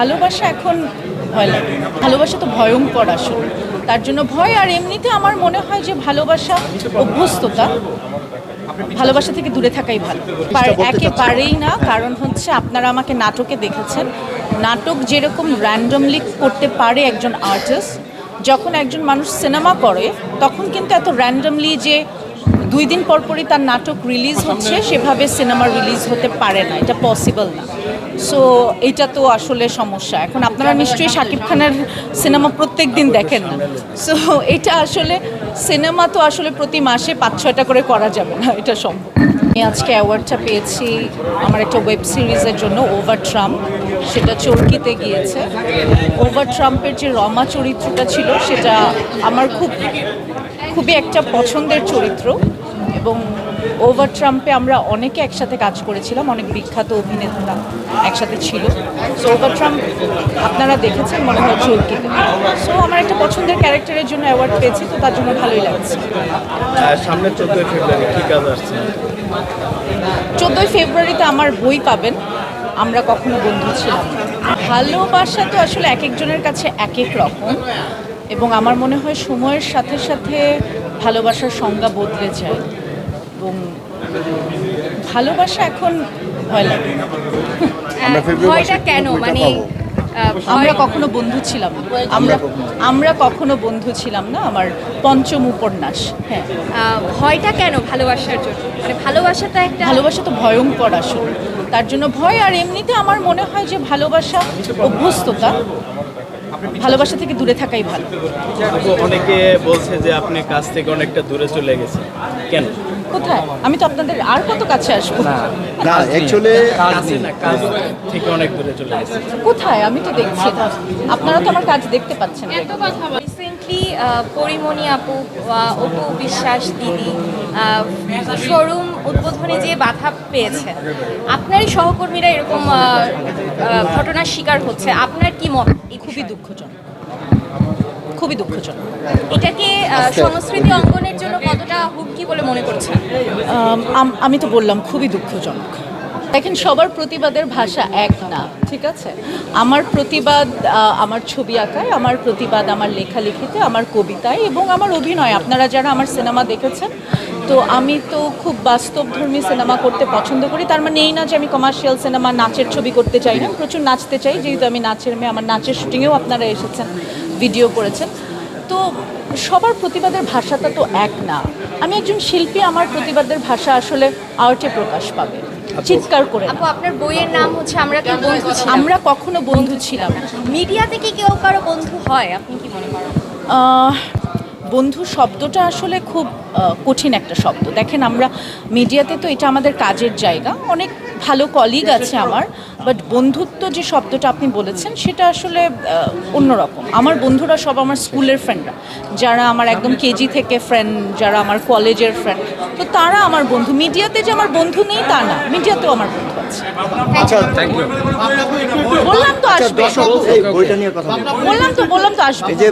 ভালোবাসা এখন ভয় লাগে। ভালোবাসা তো ভয়ঙ্কর আসলে। তার জন্য ভয় আর এমনিতে আমার মনে হয় যে ভালোবাসা অভ্যস্ততা। ভালোবাসা থেকে দূরে থাকাই ভালো। পার- একেবারেই না কারণ হচ্ছে আপনারা আমাকে নাটকে দেখেছেন। নাটক যেরকম র্যান্ডমলি করতে পারে একজন আর্টিস্ট যখন একজন মানুষ সিনেমা করে তখন কিন্তু এত র্যান্ডমলি যে দুই দিন পর পরই তার নাটক রিলিজ হচ্ছে, সেভাবে সিনেমা রিলিজ হতে পারে না, এটা পসিবল না। সো এটা তো আসলে সমস্যা। এখন আপনারা নিশ্চয়ই শাকিব খানের সিনেমা প্রত্যেক দিন দেখেন না। সো এটা আসলে সিনেমা তো আসলে প্রতি মাসে পাঁচ ছয়টা করে করা যাবে না, এটা সম্ভব। আমি আজকে অ্যাওয়ার্ডটা পেয়েছি আমার একটা ওয়েব সিরিজের জন্য ওভার ট্রাম্প সেটা চরকিতে গিয়েছে। ওভার ট্রাম্পের যে রমা চরিত্রটা ছিল, সেটা আমার খুব খুবই একটা পছন্দের চরিত্র এবং ওভার ট্রাম্পে আমরা অনেকে একসাথে কাজ করেছিলাম অনেক বিখ্যাত অভিনেতা একসাথে ছিল। সো ওভার ট্রাম্প আপনারা দেখেছেন মনে হয় চরকিতে সো আমার একটা পছন্দের ক্যারেক্টারের জন্য অ্যাওয়ার্ড পেয়েছি তো তার জন্য ভালোই লাগছে। সামনে চোদ্দই ফেব্রুয়ারি কি কাজ আসছে? চোদ্দোই ফেব্রুয়ারিতে আমার বই পাবেন আমরা কখনো বন্ধু ছিলাম ভালোবাসা তো আসলে এক একজনের কাছে এক এক রকম। এবং আমার মনে হয় সময়ের সাথে সাথে ভালোবাসার সংজ্ঞা বদলে যায় এবং ভালোবাসা এখন ভয় লাগে। আমরা ভয়টা কেন? মানে আমরা কখনো বন্ধু ছিলাম আমরা আমরা কখনো বন্ধু ছিলাম না আমার পঞ্চম উপন্যাস। হ্যাঁ। ভয়টা কেন ভালোবাসার জন্য? মানে ভালোবাসাটা একটা ভালোবাসা তো ভয়ঙ্কর আসলে। তার জন্য ভয় আর এমনিতে আমার মনে হয় যে ভালোবাসা অভ্যস্ততা ভালোবাসা থেকে দূরে থাকাই ভালো। অনেকে বলছে যে আপনি কাছ থেকে অনেকটা দূরে চলে গেছে কেন? কোথায়? আমি তো আপনাদের আর কত কাছে আসব? না অ্যাকচুয়ালি কাছে না কাজ থেকে অনেক দূরে চলে গেছেন। কোথায়? আমি তো দেখছি না। আপনারা তো আমার কাজ দেখতে পাচ্ছেন না। রিসেন্টলি পরিমণি আপু আহ, অপু বিশ্বাস দিদি শোরুম উদ্বোধনে যে বাধা পেয়েছে আপনারই সহকর্মীরা এরকম ঘটনার শিকার হচ্ছে আপনার কি মত? এই খুবই দুঃখজনক। খুবই দুঃখজনক। এটাকে সংস্কৃতি অঙ্গনের জন্য কতটা হুমকি বলে মনে করছেন? আমি তো বললাম খুবই দুঃখজনক। দেখেন, সবার প্রতিবাদের ভাষা এক না, ঠিক আছে? আমার প্রতিবাদ আমার ছবি আঁকায়, আমার প্রতিবাদ আমার লেখালেখিতে, আমার কবিতায় এবং আমার অভিনয়। আপনারা যারা আমার সিনেমা দেখেছেন, তো আমি তো খুব বাস্তবধর্মী সিনেমা করতে পছন্দ করি। তার মানে এই না যে আমি কমার্শিয়াল সিনেমা নাচের ছবি করতে চাই না, প্রচুর নাচতে চাই। যেহেতু আমি নাচের মেয়ে, আমার নাচের শুটিংয়েও আপনারা এসেছেন ভিডিও করেছেন। তো সবার প্রতিবাদের ভাষাটা তো এক না। আমি একজন শিল্পী, আমার প্রতিবাদের ভাষা আসলে আর্টে প্রকাশ পাবে। চিৎকার করে। আপু আপনার বইয়ের নাম হচ্ছে আমরা কেউ বন্ধু ছিলাম? আমরা কখনো বন্ধু ছিলাম না। মিডিয়াতে কি কেউ কারও বন্ধু হয়? আপনি কি মনে করেন? আহ, বন্ধু শব্দটা আসলে খুব আহ, কঠিন একটা শব্দ। দেখেন আমরা মিডিয়াতে তো এটা আমাদের কাজের জায়গা। অনেক ভালো কলিগ আছে আমার বাট বন্ধুত্ব যে শব্দটা আপনি বলেছেন সেটা আসলে অন্যরকম। আমার বন্ধুরা সব আমার স্কুলের ফ্রেন্ডরা যারা আমার একদম কেজি থেকে ফ্রেন্ড যারা আমার কলেজের ফ্রেন্ড তো তারা আমার বন্ধু। মিডিয়াতে যে আমার বন্ধু নেই তা না। মিডিয়াতেও আমার বন্ধু আছে। আচ্ছা বললাম তো আচ্ছা আসবে। বললাম তো বললাম তো আসবে। যে